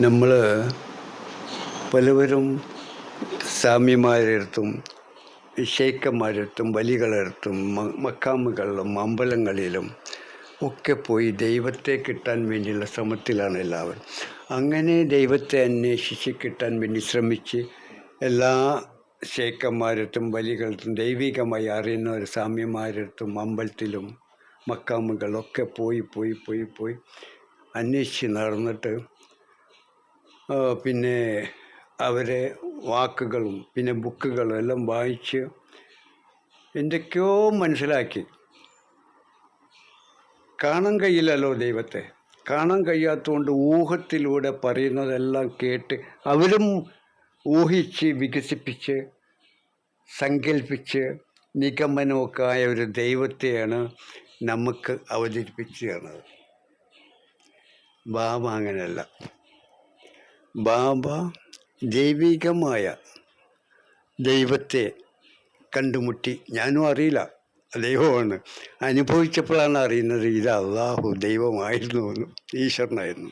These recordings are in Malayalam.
നമ്മൾ പലവരും സ്വാമിമാരടുത്തും ഷെയ്ക്കന്മാരടുത്തും വലികളടുത്തും മക്കാമുകളിലും അമ്പലങ്ങളിലും ഒക്കെ പോയി ദൈവത്തെ കിട്ടാൻ വേണ്ടിയുള്ള ശ്രമത്തിലാണ് എല്ലാവരും. അങ്ങനെ ദൈവത്തെ അന്വേഷിച്ച് കിട്ടാൻ വേണ്ടി ശ്രമിച്ച് എല്ലാ ഷേക്കന്മാരടുത്തും വലികളടുത്തും ദൈവികമായി അറിയുന്ന ഒരു സ്വാമിമാരടുത്തും അമ്പലത്തിലും മക്കാമുകളൊക്കെ പോയി പോയി പോയി പോയി അന്വേഷിച്ച് നടന്നിട്ട് പിന്നെ അവരെ വാക്കുകളും പിന്നെ ബുക്കുകളും എല്ലാം വായിച്ച് എന്തൊക്കെയോ മനസ്സിലാക്കി. കാണാൻ കഴിയില്ലല്ലോ ദൈവത്തെ. കാണാൻ കഴിയാത്തതുകൊണ്ട് ഊഹത്തിലൂടെ പറയുന്നതെല്ലാം കേട്ട് അവരും ഊഹിച്ച് വികസിപ്പിച്ച് സങ്കല്പിച്ച് നിഗമനമൊക്കെ ആയ ഒരു ദൈവത്തെയാണ് നമുക്ക് അവതരിപ്പിച്ചു തന്നത്. ബാബ അങ്ങനെയല്ല. ബാബ ദൈവികമായ ദൈവത്തെ കണ്ടുമുട്ടി. ഞാനും അറിയില്ല. ദൈവമാണ്. അനുഭവിച്ചപ്പോഴാണ് അറിയുന്നത് ഇത് അള്ളാഹു ദൈവമായിരുന്നു എന്ന് ഈശ്വരനായിരുന്നു.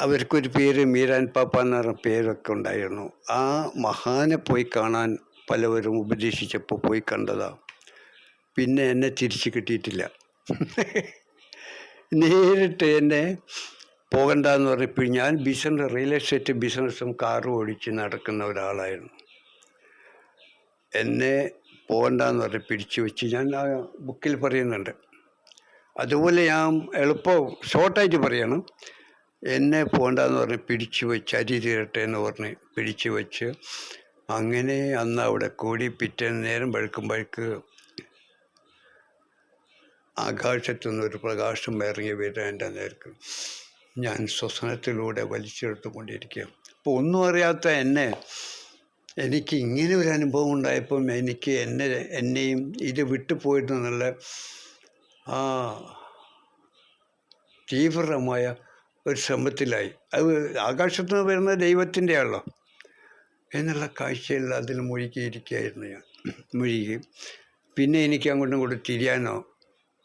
അവർക്കൊരു പേര് മീരാൻ പാപ്പ എന്ന് പറഞ്ഞ പേരൊക്കെ ഉണ്ടായിരുന്നു. ആ മഹാനെ പോയി കാണാൻ പലവരും ഉപദേശിച്ചപ്പോൾ പോയി കണ്ടതാണ് പിന്നെ എന്നെ തിരിച്ചു കിട്ടിയിട്ടില്ല. നേരിട്ട് എന്നെ പോകണ്ടെന്ന് പറഞ്ഞപ്പോൾ ഞാൻ ബിസിനസ് റിയൽ എസ്റ്റേറ്റ് ബിസിനസ്സും കാറും ഓടിച്ച് നടക്കുന്ന ഒരാളായിരുന്നു. എന്നെ പോകണ്ടെന്ന് പറഞ്ഞ് പിടിച്ചു വെച്ച് ഞാൻ ആ ബുക്കിൽ പറയുന്നുണ്ട്. അതുപോലെ ഞാൻ എളുപ്പം ഷോർട്ടായിട്ട് പറയണം. എന്നെ പോകണ്ടെന്ന് പറഞ്ഞ് പിടിച്ചു വെച്ച് അരി തീരട്ടെ എന്ന് പറഞ്ഞ് പിടിച്ചു വെച്ച് അങ്ങനെ അന്ന് അവിടെ കൂടി പിറ്റേന്ന് നേരം പഴുക്കുമ്പോഴേക്ക് ആകാശത്തുനിന്ന് ഒരു പ്രകാശം ഇറങ്ങി വരാൻ എന്റെ നേർക്ക് ഞാൻ ശ്വസനത്തിലൂടെ വലിച്ചെടുത്തുകൊണ്ടിരിക്കുക അപ്പോൾ ഒന്നും അറിയാത്ത എന്നെ എനിക്ക് ഇങ്ങനെ ഒരു അനുഭവം ഉണ്ടായപ്പം എനിക്ക് എന്നെ എന്നെയും ഇത് വിട്ടുപോയിരുന്നു എന്നുള്ള ആ തീവ്രമായ ഒരു ശ്രമത്തിലായി. അത് ആകാശത്ത് നിന്ന് വരുന്ന ദൈവത്തിന്റെ ആണല്ലോ എന്നുള്ള കാഴ്ചയിൽ അതിൽ മുഴുകിയിരിക്കുകയായിരുന്നു ഞാൻ. മുഴുകി. പിന്നെ എനിക്ക് അങ്ങോട്ടും ഇങ്ങോട്ടും തിരിയാനോ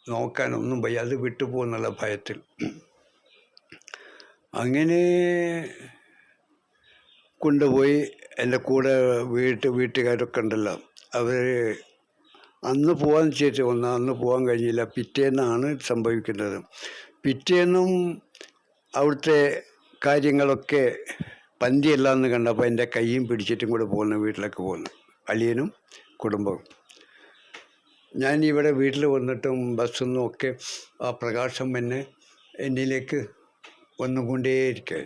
നോക്കാനോ ഒന്നും വയ്യ. അത് വിട്ടുപോകുന്നുള്ള ഭയത്തിൽ. അങ്ങനെ കൊണ്ടുപോയി എന്റെ കൂടെ വീട്ട് വീട്ടുകാരൊക്കെ ഉണ്ടല്ലോ. അവർ അന്ന് പോകാൻ ചേച്ചി ഒന്ന് അന്ന് പോകാൻ കഴിഞ്ഞില്ല. പിറ്റേന്നാണ് സംഭവിക്കുന്നത്. പിറ്റേന്നും അവിടുത്തെ കാര്യങ്ങളൊക്കെ പന്തിയല്ല എന്ന് കണ്ടപ്പോൾ എന്റെ കൈയും പിടിച്ചിട്ടും കൂടെ പോകുന്നു വീട്ടിലേക്ക് പോകുന്നു. അളിയനും കുടുംബവും. ഞാൻ ഇവിടെ വീട്ടിൽ വന്നിട്ടും ബസ്സൊന്നും ഒക്കെ ആ പ്രകാശം എന്നെ എന്നിലേക്ക് വന്നുകൊണ്ടേയിരിക്കുക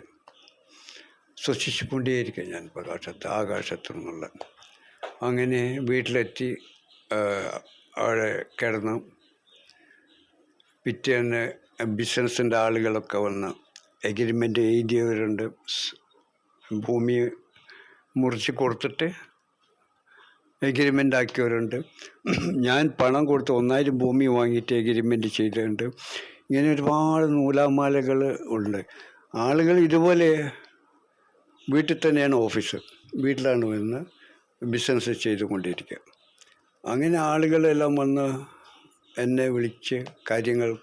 ശ്വസിച്ചുകൊണ്ടേയിരിക്കുക ഞാൻ പ്രകാശത്ത് ആകാശത്തു നിന്നുള്ള. അങ്ങനെ വീട്ടിലെത്തി അവിടെ കിടന്നു പിറ്റേന്ന് ബിസിനസ്സിന്റെ ആളുകളൊക്കെ വന്ന് എഗ്രിമെന്റ് എഴുതിയവരുണ്ട്. ഭൂമി മുറിച്ച് കൊടുത്തിട്ട് എഗ്രിമെന്റ് ആക്കിയവരുണ്ട്. ഞാൻ പണം കൊടുത്ത് ഒന്നായിരം ഭൂമി വാങ്ങിയിട്ട് എഗ്രിമെന്റ് ചെയ്തിട്ടുണ്ട്. ഇങ്ങനെ ഒരുപാട് നൂലാമാലകൾ ഉണ്ട്. ആളുകൾ ഇതുപോലെ വീട്ടിൽ തന്നെയാണ് ഓഫീസ്. വീട്ടിലാണ് വന്ന് ബിസിനസ് ചെയ്തുകൊണ്ടിരിക്കുക. അങ്ങനെ ആളുകളെല്ലാം വന്ന് എന്നെ വിളിച്ച് കാര്യങ്ങൾ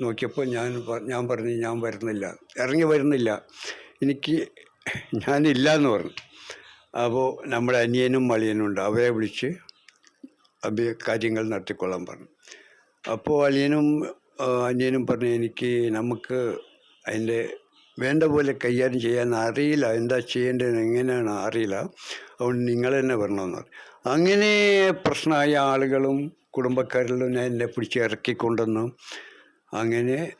നോക്കിയപ്പോൾ ഞാൻ ഞാൻ പറഞ്ഞു ഞാൻ വരുന്നില്ല. ഇറങ്ങി വരുന്നില്ല. എനിക്ക് ഞാനില്ല എന്ന് പറഞ്ഞു. അപ്പോൾ നമ്മുടെ അനിയനും മളിയനും ഉണ്ട്. അവരെ വിളിച്ച് അഭി കാര്യങ്ങൾ നടത്തിക്കൊള്ളാൻ പറഞ്ഞു. അപ്പോൾ അളിയനും അനിയനും പറഞ്ഞു എനിക്ക് നമുക്ക് അതിന്റെ വേണ്ട പോലെ കൈകാര്യം ചെയ്യാൻ അറിയില്ല. എന്താ ചെയ്യേണ്ടതെന്ന് എങ്ങനെയാണ് അറിയില്ല. അതുകൊണ്ട് നിങ്ങൾ തന്നെ വരണമെന്ന് പറഞ്ഞു. അങ്ങനെ പ്രശ്നമായ ആളുകളും കുടുംബക്കാരിലും ഞാൻ എന്നെ പിടിച്ച് ഇറക്കിക്കൊണ്ടുവന്നു. അങ്ങനെ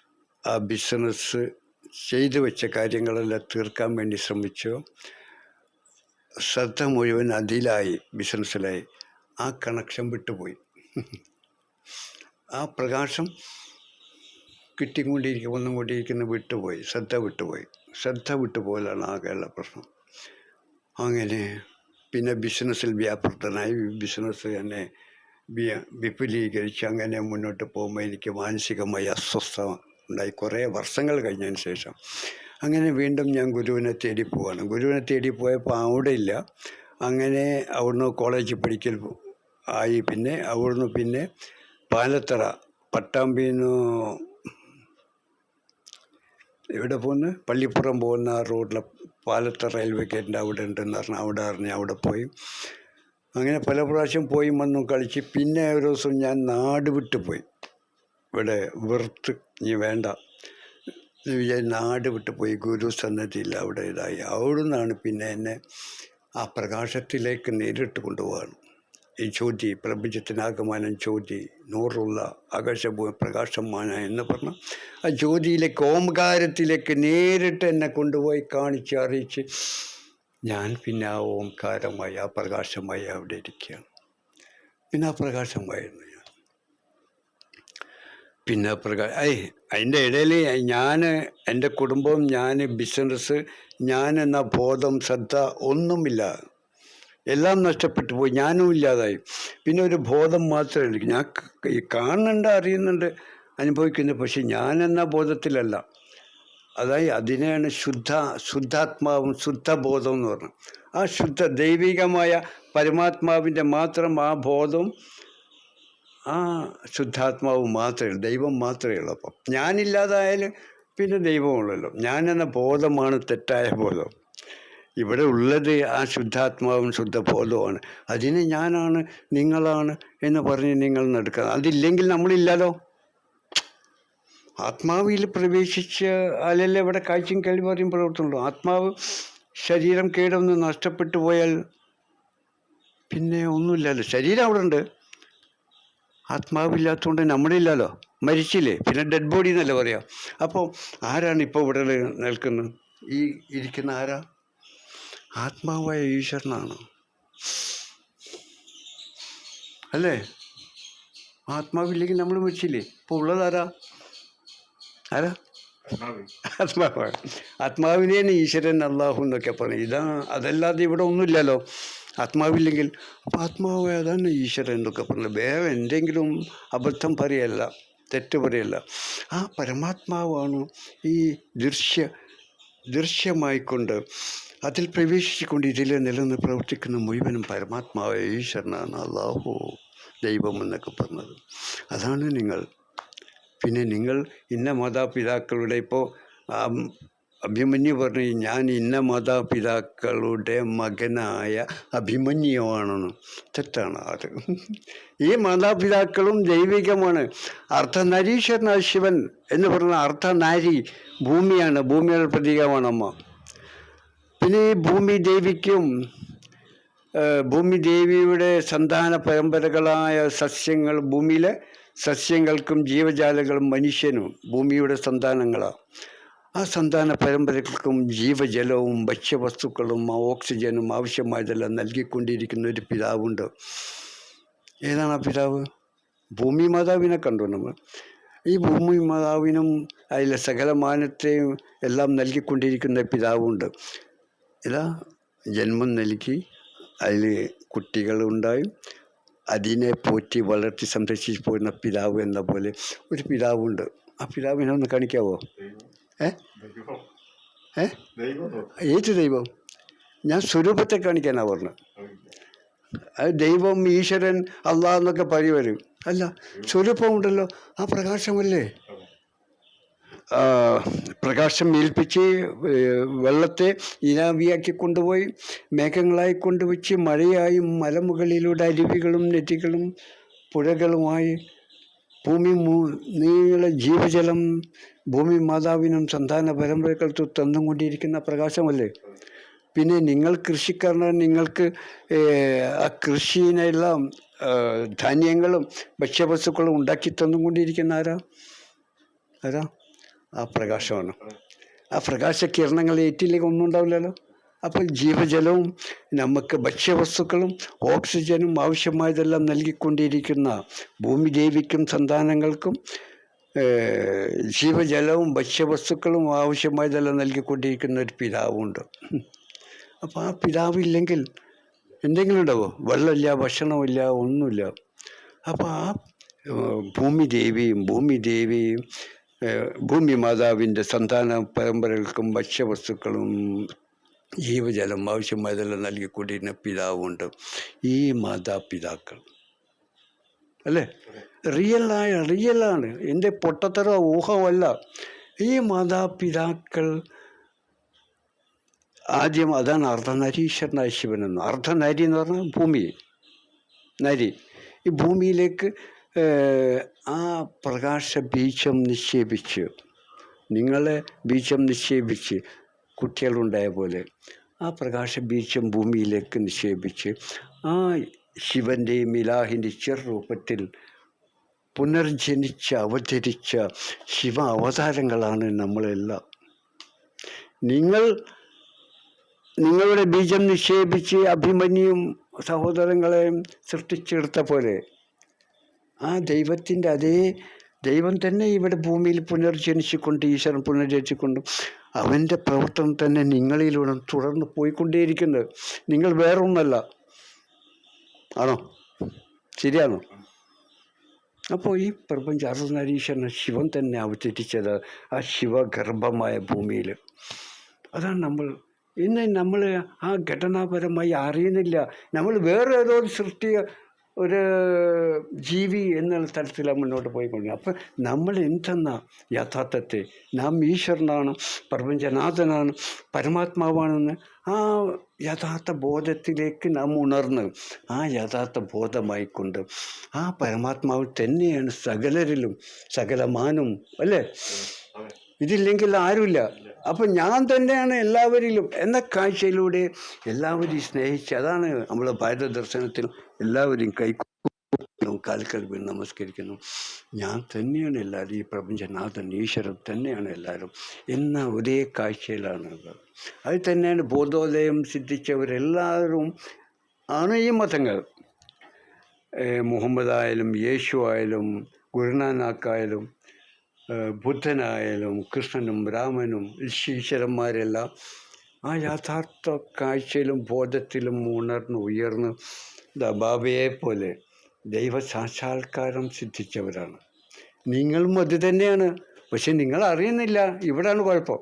ആ ബിസിനസ് ചെയ്തു വെച്ച കാര്യങ്ങളെല്ലാം തീർക്കാൻ വേണ്ടി ശ്രമിച്ചു. ശ്രദ്ധ മുഴുവൻ അതിലായി ബിസിനസ്സിലായി. ആ കണക്ഷൻ വിട്ടുപോയി. ആ പ്രകാശം കിട്ടിക്കൊണ്ടിരിക്കും ഒന്നും കൊണ്ടിരിക്കുന്ന വിട്ടുപോയി ശ്രദ്ധ വിട്ടുപോയി. ശ്രദ്ധ വിട്ടുപോകലാണ് ആകെയുള്ള പ്രശ്നം. അങ്ങനെ പിന്നെ ബിസിനസ്സിൽ വ്യാപൃതനായി. ബിസിനസ് തന്നെ വിപുലീകരിച്ച് അങ്ങനെ മുന്നോട്ട് പോകുമ്പോൾ എനിക്ക് മാനസികമായി അസ്വസ്ഥ ഉണ്ടായി. കുറേ വർഷങ്ങൾ കഴിഞ്ഞതിന് ശേഷം അങ്ങനെ വീണ്ടും ഞാൻ ഗുരുവിനെ തേടി പോവാണ്. ഗുരുവിനെ തേടി പോയപ്പോൾ അവിടെ ഇല്ല. അങ്ങനെ അവിടുന്ന് കോളേജിൽ പഠിക്കൽ ആയി. പിന്നെ അവിടുന്ന് പിന്നെ പാലത്തറ പട്ടാമ്പിന്ന് എവിടെ പോകുന്നു പള്ളിപ്പുറം പോകുന്ന റോഡിലെ പാലത്ത റെയിൽവേ ഗേറ്റിന്റെ അവിടെ ഉണ്ടെന്ന് പറഞ്ഞാൽ അവിടെ അറിഞ്ഞ് അവിടെ പോയി. അങ്ങനെ പല പ്രാവശ്യം പോയി വന്നു കളിച്ച്. പിന്നെ ഒരു ദിവസം ഞാൻ നാട് വിട്ടു പോയി. ഇവിടെ വെറുത്ത് നീ വേണ്ട. നാട് വിട്ടു പോയി. ഗുരു സന്നദ്ധിയിൽ അവിടെ ഇതായി. അവിടുന്നാണ് പിന്നെ എന്നെ ആ പ്രകാശത്തിലേക്ക് നേരിട്ട് കൊണ്ടുപോകാണ് ഈ ജ്യോതി പ്രപഞ്ചത്തിനാകമാനം ജ്യോതി നൂറുള്ള ആകാശഭൂമി പ്രകാശമാന എന്ന് പറഞ്ഞ. ആ ജ്യോതിയിലേക്ക് ഓംകാരത്തിലേക്ക് നേരിട്ട് എന്നെ കൊണ്ടുപോയി കാണിച്ച് അറിയിച്ച് ഞാൻ പിന്നെ ആ ഓംകാരമായി ആ പ്രകാശമായി അവിടെ ഇരിക്കുകയാണ്. പിന്നെ ആ പ്രകാശമായിരുന്നു ഞാൻ. പിന്നെ പ്രകാശ ഐ അതിന്റെ ഇടയിൽ ഞാൻ എന്റെ കുടുംബം ഞാൻ ബിസിനസ് ഞാൻ എന്ന ബോധം ശ്രദ്ധ ഒന്നുമില്ല. എല്ലാം നഷ്ടപ്പെട്ടു പോയി. ഞാനും ഇല്ലാതായി. പിന്നെ ഒരു ബോധം മാത്രമേ എനിക്ക് ഞാൻ കാണുന്നുണ്ട് അറിയുന്നുണ്ട് അനുഭവിക്കുന്നു. പക്ഷെ ഞാൻ എന്ന ബോധത്തിലല്ല. അതായത് അതിനെയാണ് ശുദ്ധ ശുദ്ധാത്മാവും ശുദ്ധബോധം എന്ന് പറഞ്ഞത്. ആ ശുദ്ധ ദൈവികമായ പരമാത്മാവിന്റെ മാത്രം ആ ബോധം ആ ശുദ്ധാത്മാവ് മാത്രമേ ദൈവം മാത്രമേ ഉള്ളൂ അപ്പം. ഞാനില്ലാതായാലും പിന്നെ ദൈവമുള്ളല്ലോ ഞാനെന്ന ബോധമാണ് തെറ്റായ ബോധം. ഇവിടെ ഉള്ളത് ആ ശുദ്ധാത്മാവും ശുദ്ധബോധവുമാണ്. അതിനെ ഞാനാണ് നിങ്ങളാണ് എന്ന് പറഞ്ഞ് നിങ്ങൾ നടക്കുക. അതില്ലെങ്കിൽ നമ്മളില്ലല്ലോ. ആത്മാവിൽ പ്രവേശിച്ച് അല്ലല്ലേ ഇവിടെ കാഴ്ചയും കേൾവിയും പ്രവർത്തനമുള്ളൂ ആത്മാവ് ശരീരം കേടൊന്ന് നഷ്ടപ്പെട്ടു പോയാൽ പിന്നെ ഒന്നുമില്ലല്ലോ. ശരീരം അവിടെ ഉണ്ട്. ആത്മാവില്ലാത്തതുകൊണ്ട് നമ്മളില്ലല്ലോ. മരിച്ചില്ലേ. പിന്നെ ഡെഡ് ബോഡി എന്നല്ലേ പറയാം. അപ്പോൾ ആരാണ് ഇപ്പോൾ ഇവിടെ നിൽക്കുന്നത്? ഈ ഇരിക്കുന്ന ആരാ? ആത്മാവായ ഈശ്വരനാണ്. അല്ലേ? ആത്മാവില്ലെങ്കിൽ നമ്മൾ മരിച്ചില്ലേ? ഇപ്പോൾ ഉള്ളതാരാ ആരാ? ആത്മാവാണ്. ആത്മാവിനെയാണ് ഈശ്വരൻ അള്ളാഹു എന്നൊക്കെ പറഞ്ഞു ഇതാ അതല്ലാതെ ഇവിടെ ഒന്നുമില്ലല്ലോ. ആത്മാവില്ലെങ്കിൽ. അപ്പോൾ ആത്മാവ് അതാണ് ഈശ്വരൻ എന്നൊക്കെ പറഞ്ഞു വേറെ എന്തെങ്കിലും അബദ്ധം പറയല്ല തെറ്റ് പറയല്ല. ആ പരമാത്മാവാണ് ഈ ദൃശ്യ ദൃശ്യമായിക്കൊണ്ട് അതിൽ പ്രവേശിച്ചുകൊണ്ട് ഇതിൽ നിലനിന്ന് പ്രവർത്തിക്കുന്ന മുഴുവനും പരമാത്മാവ് ഈശ്വരനാണ് അള്ളാഹു ദൈവം എന്നൊക്കെ പറഞ്ഞത്. അതാണ് നിങ്ങൾ. പിന്നെ നിങ്ങൾ ഇന്ന മാതാപിതാക്കളുടെ ഇപ്പോൾ അഭിമന്യു പറഞ്ഞു ഞാൻ ഇന്ന മാതാപിതാക്കളുടെ മകനായ അഭിമന്യുവാണെന്ന്. തെറ്റാണ് അത്. ഈ മാതാപിതാക്കളും ദൈവികമാണ്. അർദ്ധനരീശ്വരനായ ശിവൻ എന്ന് പറഞ്ഞ അർത്ഥനാരി ഭൂമിയാണ്. ഭൂമിയുടെ പ്രതീകമാണ് അമ്മ ഈ ഭൂമി ദേവിക്കും ഭൂമി ദേവിയുടെ സന്താന പരമ്പരകളായ സസ്യങ്ങൾ ഭൂമിയിലെ സസ്യങ്ങൾക്കും ജീവജാലങ്ങളും മനുഷ്യനും ഭൂമിയുടെ സന്താനങ്ങളാണ് ആ സന്താന പരമ്പരകൾക്കും ജീവജലവും ഭക്ഷ്യവസ്തുക്കളും ഓക്സിജനും ആവശ്യമായതെല്ലാം നൽകിക്കൊണ്ടിരിക്കുന്ന ഒരു പിതാവുണ്ട്. ഏതാണ് ആ പിതാവ്? ഭൂമി മാതാവിനെ കണ്ടു നമ്മൾ. ഈ ഭൂമി മാതാവിനും അതിലെ സകലമാനത്തെയും എല്ലാം നൽകിക്കൊണ്ടിരിക്കുന്ന പിതാവുണ്ട്. ഇതാ ജന്മം നൽകി. അതിൽ കുട്ടികളുണ്ടായും അതിനെ പോറ്റി വളർത്തി സംരക്ഷിച്ച് പോരുന്ന പിതാവ് എന്ന പോലെ ഒരു പിതാവുണ്ട്. ആ പിതാവിനെ ഒന്ന് കാണിക്കാവോ? ഏ? ഏ? ഏത് ദൈവം? ഞാൻ സ്വരൂപത്തെ കാണിക്കാനാണ് പറഞ്ഞത് ദൈവം ഈശ്വരൻ അള്ളാഹ് എന്നൊക്കെ വരും. അല്ല സ്വരൂപമുണ്ടല്ലോ. ആ പ്രകാശമല്ലേ? പ്രകാശം ഏൽപ്പിച്ച് വെള്ളത്തെ ഇനാവിയാക്കി കൊണ്ടുപോയി മേഘങ്ങളായി കൊണ്ടുവച്ച് മഴയായും മലമുകളിലൂടെ അരുവികളും നെറ്റികളും പുഴകളുമായി ഭൂമി നീള ജീവജലം ഭൂമി മാതാവിനും സന്താന പരമ്പരകൾക്ക് തന്നുകൊണ്ടിരിക്കുന്ന പ്രകാശമല്ലേ? പിന്നെ നിങ്ങൾ കൃഷിക്കാരനാണ് നിങ്ങൾക്ക് ആ കൃഷിനെല്ലാം ധാന്യങ്ങളും ഭക്ഷ്യവസ്തുക്കളും ഉണ്ടാക്കി തന്നുകൊണ്ടിരിക്കുന്ന ആരാ? ആരാ? ആ പ്രകാശമാണ്. ആ പ്രകാശ കിരണങ്ങൾ ഏറ്റിലേക്ക് ഒന്നും ഉണ്ടാവില്ലല്ലോ. അപ്പോൾ ജീവജലവും നമുക്ക് ഭക്ഷ്യവസ്തുക്കളും ഓക്സിജനും ആവശ്യമായതെല്ലാം നൽകിക്കൊണ്ടിരിക്കുന്ന ഭൂമി ദേവിക്കും സന്താനങ്ങൾക്കും ജീവജലവും ഭക്ഷ്യവസ്തുക്കളും ആവശ്യമായതെല്ലാം നൽകിക്കൊണ്ടിരിക്കുന്ന ഒരു പിതാവുണ്ട്. അപ്പോൾ ആ പിതാവില്ലെങ്കിൽ എന്തെങ്കിലും ഉണ്ടാവോ? വെള്ളമില്ല ഭക്ഷണമില്ല ഒന്നുമില്ല. അപ്പോൾ ആ ഏഹ്, ഭൂമി ദേവിയും ഭൂമി മാതാവിന്റെ സന്താന പരമ്പരകൾക്കും ഭക്ഷ്യവസ്തുക്കളും ജീവജലം ആവശ്യമായതെല്ലാം നൽകിക്കൊണ്ടിരുന്ന പിതാവുണ്ട്. ഈ മാതാപിതാക്കൾ. അല്ലേ? റിയലായ റിയലാണ്. എന്റെ പൊട്ടത്തര ഊഹമല്ല ഈ മാതാപിതാക്കൾ ആദ്യം അതാണ് അർദ്ധനരീശ്വരനായ ശിവനെന്ന്. അർദ്ധനരി എന്ന് പറഞ്ഞാൽ ഭൂമി. നരി. ഈ ഭൂമിയിലേക്ക് ആ പ്രകാശ ബീജം നിക്ഷേപിച്ച് നിങ്ങളെ ബീജം നിക്ഷേപിച്ച് കുട്ടികളുണ്ടായ പോലെ ആ പ്രകാശ ബീജം ഭൂമിയിലേക്ക് നിക്ഷേപിച്ച് ആ ശിവന്റെയും ഇലാഹിന്റെ ചെറുരൂപത്തിൽ പുനർജനിച്ച് അവതരിച്ച ശിവ അവതാരങ്ങളാണ് നമ്മളെല്ലാം. നിങ്ങൾ നിങ്ങളുടെ ബീജം നിക്ഷേപിച്ച് അഭിമന്യും സഹോദരങ്ങളെയും സൃഷ്ടിച്ചെടുത്ത പോലെ ആ ദൈവത്തിന്റെ അതേ ദൈവം തന്നെ ഇവിടെ ഭൂമിയിൽ പുനർജനിച്ചുകൊണ്ട് ഈശ്വരൻ പുനർജനിച്ചുകൊണ്ട് അവന്റെ പ്രവർത്തനം തന്നെ നിങ്ങളിലൂടെ തുടർന്ന് പോയിക്കൊണ്ടേയിരിക്കുന്നത്. നിങ്ങൾ വേറൊന്നല്ല. ആണോ? ശരിയാണോ? അപ്പോൾ ഈ പ്രപഞ്ച അർദ്ധനാരീശ്വരൻ ശിവൻ തന്നെ അവതരിച്ചത് ആ ശിവഗർഭമായ ഭൂമിയിൽ. അതാണ് നമ്മൾ. ഇന്ന് നമ്മൾ ആ ഘടനാപരമായി അറിയുന്നില്ല. നമ്മൾ വേറെ ഏതോ ഒരു സൃഷ്ടി ഒരു ജീവി എന്നുള്ള തലത്തിലാണ് മുന്നോട്ട് പോയിക്കൊണ്ടിരിക്കുന്നത് അപ്പം നമ്മൾ എന്തെന്ന യഥാർത്ഥത്തെ നാം ഈശ്വരനാണ് പ്രപഞ്ചനാഥനാണ് പരമാത്മാവാണെന്ന് ആ യഥാർത്ഥ ബോധത്തിലേക്ക് നാം ഉണർന്ന് ആ യഥാർത്ഥ ബോധമായിക്കൊണ്ട് ആ പരമാത്മാവ് തന്നെയാണ് സകലരിലും സകലമാനും അല്ലേ? ഇതില്ലെങ്കിൽ ആരുമില്ല. അപ്പം ഞാൻ തന്നെയാണ് എല്ലാവരിലും എന്ന കാഴ്ചയിലൂടെ എല്ലാവരെയും സ്നേഹിച്ച് അതാണ് നമ്മൾ ഭാരത ദർശനത്തിൽ എല്ലാവരെയും കൈക്കൂ കാൽക്കൽ നമസ്കരിക്കുന്നു. ഞാൻ തന്നെയാണ് എല്ലാവരും ഈ പ്രപഞ്ചനാഥൻ ഈശ്വരൻ തന്നെയാണ് എല്ലാവരും എന്ന ഒരേ കാഴ്ചയിലാണ് അത് തന്നെയാണ് ബോധോദയം സിദ്ധിച്ചവരെല്ലാവരും ആണ് ഈ മതങ്ങൾ. മുഹമ്മദ് ആയാലും യേശു ആയാലും ഗുരുനാനാക്കായാലും ബുദ്ധനായാലും കൃഷ്ണനും രാമനും ഈശ്വരന്മാരെല്ലാം ആ യഥാർത്ഥ കാഴ്ചയിലും ബോധത്തിലും ഉണർന്ന് ഉയർന്ന് ബാബയെ പോലെ ദൈവ സാക്ഷാത്കാരം സിദ്ധിച്ചവരാണ്. നിങ്ങളും അത് തന്നെയാണ്. പക്ഷെ നിങ്ങൾ അറിയുന്നില്ല. ഇവിടാണ് കുഴപ്പം.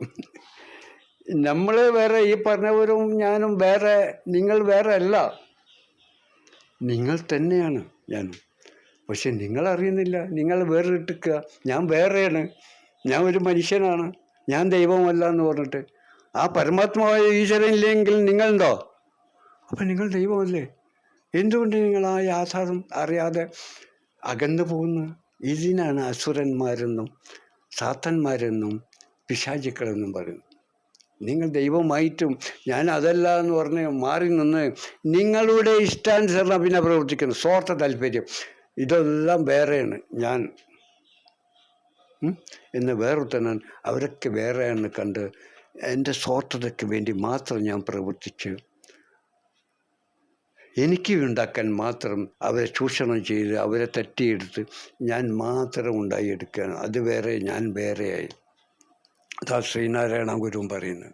നമ്മൾ വേറെ ഈ പറഞ്ഞവരും ഞാനും വേറെ നിങ്ങൾ വേറെ അല്ല. നിങ്ങൾ തന്നെയാണ് ഞാനും. പക്ഷെ നിങ്ങൾ അറിയുന്നില്ല നിങ്ങൾ വേറിട്ടിക്കുക ഞാൻ വേറെയാണ്. ഞാൻ ഒരു മനുഷ്യനാണ്. ഞാൻ ദൈവമല്ല എന്ന് പറഞ്ഞിട്ട്. ആ പരമാത്മാവായ ഈശ്വരൻ ഇല്ലെങ്കിൽ നിങ്ങളുണ്ടോ അപ്പം നിങ്ങൾ ദൈവമല്ലേ? എന്തുകൊണ്ട് നിങ്ങൾ ആ യാഥാർത്ഥ്യം അറിയാതെ അകന്നു പോകുന്നു? ഇതിനാണ് അസുരന്മാരെന്നും സാത്തന്മാരെന്നും പിശാചുക്കളെന്നും പറയുന്നത്. നിങ്ങൾ ദൈവമായിട്ടും ഞാൻ അതല്ല എന്ന് പറഞ്ഞ് മാറി നിന്ന് നിങ്ങളുടെ ഇഷ്ടാനുസരണം പിന്നെ പ്രവർത്തിക്കുന്നു. സ്വാർത്ഥ താല്പര്യം. ഇതെല്ലാം വേറെയാണ് ഞാൻ. എന്ന് വേറെ തന്നെ അവരൊക്കെ വേറെയാണ് കണ്ട് എന്റെ സ്വാർത്ഥതയ്ക്ക് വേണ്ടി മാത്രം ഞാൻ പ്രവർത്തിച്ച് എനിക്ക് ഉണ്ടാക്കാൻ മാത്രം അവരെ ചൂഷണം ചെയ്ത് അവരെ തട്ടിയെടുത്ത് ഞാൻ മാത്രം ഉണ്ടായിയെടുക്കുകയാണ് അത് വേറെ ഞാൻ വേറെയായി. അതാ ശ്രീനാരായണ ഗുരുവും പറയുന്നത്.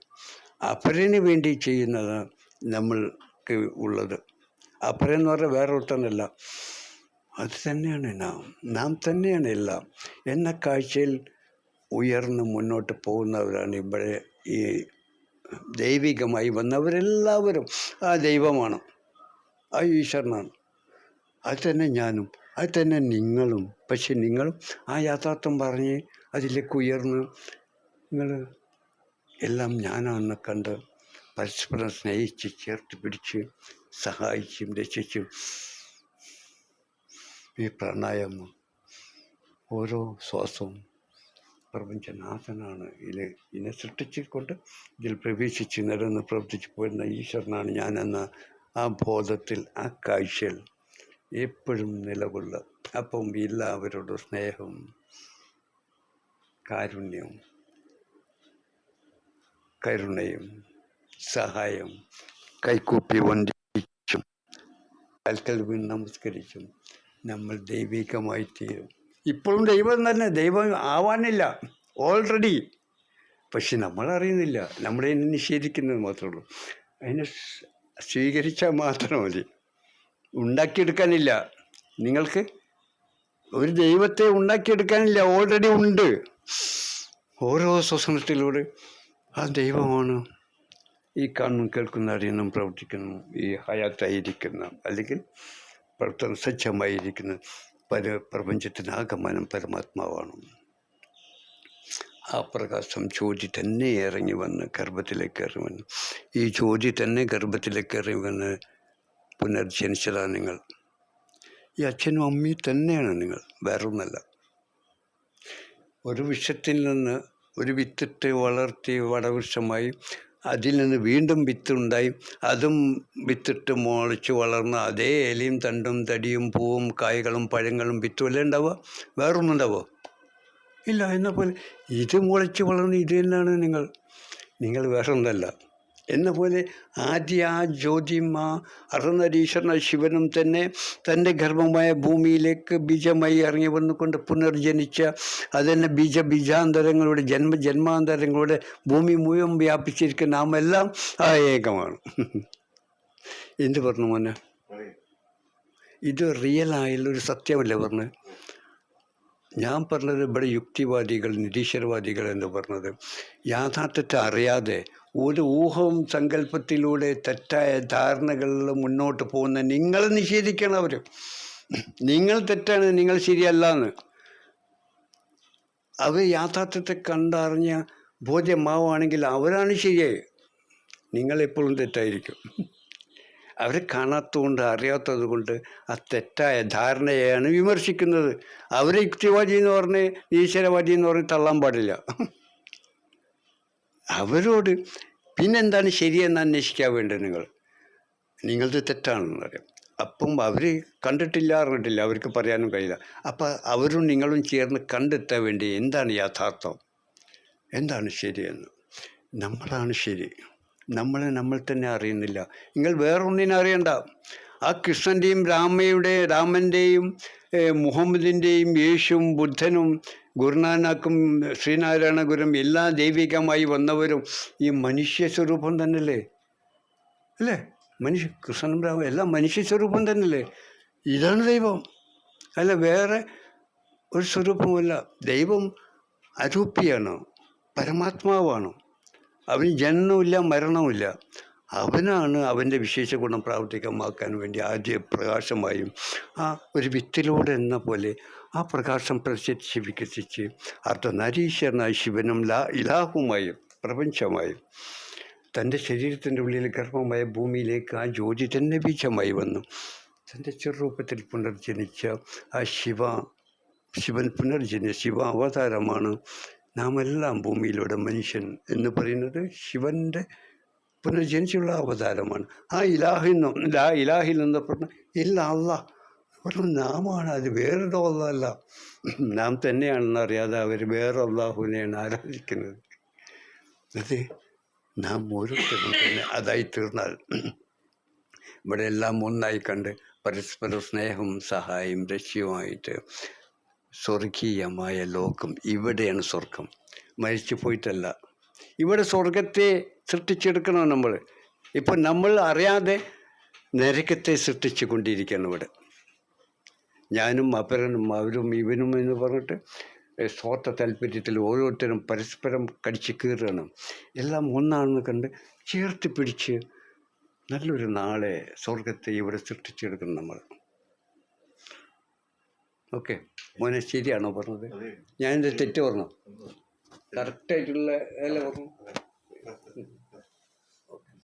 അപരന് വേണ്ടി ചെയ്യുന്നത് നമ്മൾക്ക് ഉള്ളത്. അപരൻ പറഞ്ഞാൽ വേറെ ഒട്ടനല്ല അത് തന്നെയാണ് നാം. നാം തന്നെയാണ് എല്ലാം. എന്ന കാഴ്ചയിൽ ഉയർന്ന് മുന്നോട്ട് പോകുന്നവരാണ് ഇവിടെ ഈ ദൈവികമായി വന്നവരെല്ലാവരും. ആ ദൈവമാണ്. ആ ഈശ്വരനാണ്. അത് തന്നെ ഞാനും. അത് തന്നെ നിങ്ങളും. പക്ഷെ നിങ്ങളും ആ യാഥാർത്ഥ്യം പറഞ്ഞ് അതിലേക്ക് ഉയർന്ന് നിങ്ങൾ എല്ലാം ഞാനാണെന്ന് കണ്ട് പരസ്പരം സ്നേഹിച്ച് ചേർത്ത് പിടിച്ച് സഹായിച്ചും രക്ഷിച്ചും ഈ പ്രാണായാമം ഓരോ ശ്വാസവും പ്രപഞ്ചനാഥനാണ്. ഇതിൽ ഇതിനെ സൃഷ്ടിച്ചുകൊണ്ട് ഇതിൽ പ്രവേശിച്ച് നിരന്ന് പ്രവർത്തിച്ചു പോരുന്ന ഈശ്വരനാണ് ഞാനെന്ന ആ ബോധത്തിൽ ആ കാഴ്ചയിൽ എപ്പോഴും നിലകൊള്ളുക. അപ്പം എല്ലാവരോടും സ്നേഹവും കാരുണ്യവും കരുണയും സഹായം കൈക്കൂപ്പി വണ്ടിച്ചും കൽക്കൽ വീണ് നമസ്കരിച്ചും നമ്മൾ ദൈവികമായി തീരും. ഇപ്പോഴും ദൈവം തന്നെ ദൈവം ആവാനില്ല ഓൾറെഡി പക്ഷെ നമ്മൾ അറിയുന്നില്ല നമ്മളെ നിഷേധിക്കുന്നത് മാത്രമേ ഉള്ളൂ. അതിനെ സ്വീകരിച്ചാൽ മാത്രം മതി. ഉണ്ടാക്കിയെടുക്കാനില്ല. നിങ്ങൾക്ക് ഒരു ദൈവത്തെ ഉണ്ടാക്കിയെടുക്കാനില്ല ഓൾറെഡി ഉണ്ട്. ഓരോ ശ്വസനത്തിലൂടെ ആ ദൈവമാണ് ഈ കാണുന്നു കേൾക്കുന്ന അറിയുന്നു പ്രവർത്തിക്കുന്നു ഈ ഹയാത്തായിരിക്കുന്ന അല്ലെങ്കിൽ പ്രവർത്തനം സജ്ജമായിരിക്കുന്ന പര പ്രപഞ്ചത്തിനാകമാനം പരമാത്മാവാണ്. ആ പ്രകാശം ജ്യോതി തന്നെ ഇറങ്ങി വന്ന് ഗർഭത്തിലേക്ക് ഇറങ്ങി വന്ന് ഈ ജ്യോതി തന്നെ ഗർഭത്തിലേക്ക് ഇറങ്ങി വന്ന് പുനർജനിച്ചതാണ് നിങ്ങൾ. ഈ അച്ഛനും അമ്മയും തന്നെയാണ് നിങ്ങൾ വേറൊന്നല്ല ഒരു വിഷത്തിൽ നിന്ന് ഒരു വിത്തിട്ട് വളർത്തി വടവൃക്ഷമായി അതിൽ നിന്ന് വീണ്ടും വിത്തുണ്ടായി. അതും വിത്തിട്ട് മുളച്ച് വളർന്ന അതേ ഇലയും തണ്ടും തടിയും പൂവും കായ്കളും പഴങ്ങളും വിത്തുമല്ലേ ഉണ്ടാവുക? വേറൊന്നും ഉണ്ടാവുമോ ഇല്ല എന്നപോലെ ഇത് മുളച്ച് വളർന്ന് ഇത് തന്നെയാണ് നിങ്ങൾ. നിങ്ങൾ വേറെ ഒന്നല്ല എന്ന പോലെ ആദ്യ ആ അറുനരീശ്വരന ശിവനും തന്നെ തന്റെ ഗർഭമായ ഭൂമിയിലേക്ക് ബീജമായി ഇറങ്ങി വന്നുകൊണ്ട് പുനർജനിച്ച അതന്നെ ബീജ ബീജാന്തരങ്ങളുടെ ജന്മ ജന്മാന്തരങ്ങളുടെ ഭൂമി മുഴുവൻ വ്യാപിച്ചിരിക്കുന്ന നാം എല്ലാം ആ ഏകമാണ്. എന്ത് പറഞ്ഞു മോനെ? ഇത് റിയൽ ആയുള്ള ഒരു സത്യമല്ലേ പറഞ്ഞത്? ഞാൻ പറഞ്ഞത് ഇവിടെ യുക്തിവാദികൾ നിരീശ്വരവാദികൾ എന്ന് പറഞ്ഞത് യാഥാർത്ഥ്യത്തെ അറിയാതെ ഒരു ഊഹവും സങ്കല്പത്തിലൂടെ തെറ്റായ ധാരണകളിൽ മുന്നോട്ട് പോകുന്ന നിങ്ങളെ നിഷേധിക്കണം അവർ നിങ്ങൾ തെറ്റാണ് നിങ്ങൾ ശരിയല്ല എന്ന് അവർ യാഥാർത്ഥ്യത്തെ കണ്ടറിഞ്ഞ ബോധ്യമാവുകയാണെങ്കിൽ അവരാണ് ശരിയായി നിങ്ങളെപ്പോഴും തെറ്റായിരിക്കും. അവരെ കാണാത്തതുകൊണ്ട് അറിയാത്തത് കൊണ്ട് ആ തെറ്റായ ധാരണയാണ് വിമർശിക്കുന്നത്. അവർ യുക്തിവാദി എന്ന് പറഞ്ഞ് ഈശ്വരവാദി എന്ന് പറഞ്ഞ് തള്ളാൻ പാടില്ല. അവരോട് പിന്നെന്താണ് ശരിയെന്ന് അന്വേഷിക്കാൻ വേണ്ടത് നിങ്ങൾ? നിങ്ങളത് തെറ്റാണെന്ന് പറയാം. അപ്പം അവർ കണ്ടിട്ടില്ല അറിഞ്ഞിട്ടില്ല അവർക്ക് പറയാനും കഴിയില്ല. അപ്പം അവരും നിങ്ങളും ചേർന്ന് കണ്ടെത്താൻ വേണ്ടി എന്താണ് യാഥാർത്ഥ്യം? എന്താണ് ശരിയെന്ന്? നമ്മളാണ് ശരി. നമ്മളെ നമ്മൾ തന്നെ അറിയുന്നില്ല. നിങ്ങൾ വേറൊന്നിനെ അറിയണ്ട. ആ കൃഷ്ണന്റെയും രാമയുടെ രാമന്റെയും മുഹമ്മദിന്റെയും യേശുവും ബുദ്ധനും ഗുരുനാനാക്കും ശ്രീനാരായണ ഗുരും എല്ലാ ദൈവികമായി വന്നവരും ഈ മനുഷ്യ സ്വരൂപം തന്നെയല്ലേ? അല്ലേ? മനുഷ്യ കൃഷ്ണനും രാമ എല്ലാം മനുഷ്യ സ്വരൂപം തന്നെയല്ലേ? ഇതാണ് ദൈവം. അല്ല വേറെ ഒരു സ്വരൂപമല്ല ദൈവം അരൂപിയാണ് പരമാത്മാവാണ്. അവന് ജനനവുമില്ല മരണവുമില്ല. അവനാണ് അവന്റെ വിശേഷ ഗുണം പ്രാവർത്തികമാക്കാൻ വേണ്ടി ആദ്യ പ്രകാശമായും ആ ഒരു വിത്തിലൂടെ എന്ന പോലെ ആ പ്രകാശം പ്രത്യക്ഷ വികസിച്ച് അർദ്ധനരീശ്വരനായ ശിവനും ലാ ഇലാഹുമായും പ്രപഞ്ചമായും തന്റെ ശരീരത്തിന്റെ ഉള്ളിൽ ഗർഭമായ ഭൂമിയിലേക്ക് ആ ജ്യോതി തന്നെ ബീജമായി വന്നു. തന്റെ ചെറുരൂപത്തിൽ പുനർജനിച്ച ആ ശിവ ശിവൻ പുനർജനിച്ച ശിവ അവതാരമാണ് നാം എല്ലാം ഭൂമിയിലൂടെ മനുഷ്യൻ എന്ന് പറയുന്നത് ശിവന്റെ പുനർജനിച്ചുള്ള അവതാരമാണ്. ആ ഇലാഹിൽ നിന്നും ലാ ഇലാഹിൽ നിന്ന് പറഞ്ഞ ഇല്ല അല്ല ഒരു നാമാണ് അത് വേറൊരു അല്ല നാം തന്നെയാണെന്ന് അറിയാതെ അവർ വേറെ അള്ളാഹുവിനെയാണ് ആരാധിക്കുന്നത്. അത് നാം ഓരോരുത്തരും തന്നെ അതായി തീർന്നാൽ ഇവിടെ എല്ലാം ഒന്നായി കണ്ട് പരസ്പര സ്നേഹവും സഹായം രക്ഷ്യവുമായിട്ട് സ്വർഗീയമായ ലോകം ഇവിടെയാണ് സ്വർഗം. മരിച്ചു പോയിട്ടല്ല. ഇവിടെ സ്വർഗത്തെ സൃഷ്ടിച്ചെടുക്കണം നമ്മൾ. ഇപ്പോൾ നമ്മൾ അറിയാതെ നരകത്തെ സൃഷ്ടിച്ചു കൊണ്ടിരിക്കുകയാണ് ഇവിടെ. ഞാനും അപരനും അവരും ഇവനും എന്ന് പറഞ്ഞിട്ട് സ്വാർത്ഥ താല്പര്യത്തിൽ ഓരോരുത്തരും പരസ്പരം കടിച്ച് കീറുകയാണ്. എല്ലാം ഒന്നാണെന്ന് കണ്ട് ചേർത്ത് പിടിച്ച് നല്ലൊരു നാളെ സ്വർഗത്തെ ഇവിടെ സൃഷ്ടിച്ചെടുക്കണം നമ്മൾ. ഓക്കെ. മോനെ ശരിയാണോ പറഞ്ഞത്? എന്റെ തെറ്റ് പറഞ്ഞു. കറക്റ്റായിട്ടുള്ള അല്ലേ പറഞ്ഞു?